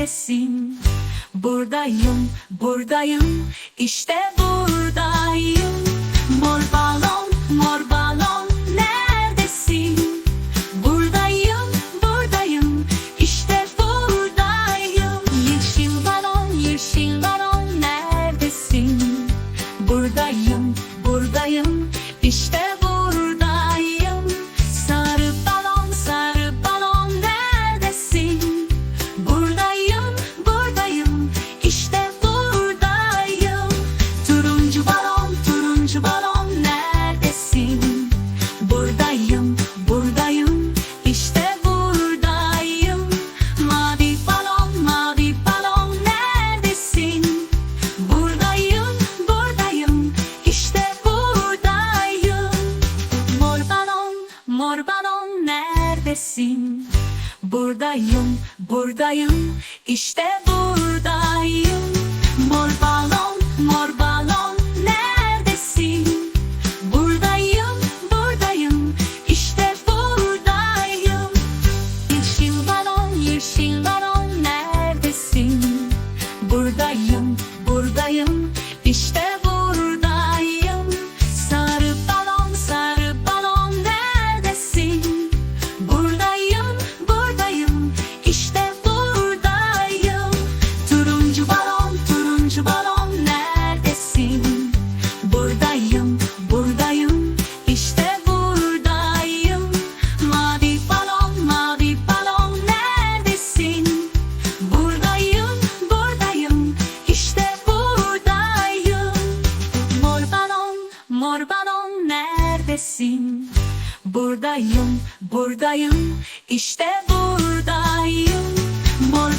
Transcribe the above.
neredesin? Buradayım, buradayım, işte buradayım. Mor balon, mor balon, neredesin? Buradayım, buradayım, işte buradayım. Yeşil balon, yeşil balon, neredesin? Buradayım, buradayım, işte balon, neredesin? Buradayım, buradayım, işte buradayım. Mor balon, mor balon, neredesin? Buradayım, buradayım, işte buradayım. Yeşil balon, yeşil balon, neredesin? Buradayım, buradayım, işte neredesin? Buradayım, buradayım, işte buradayım. Mor.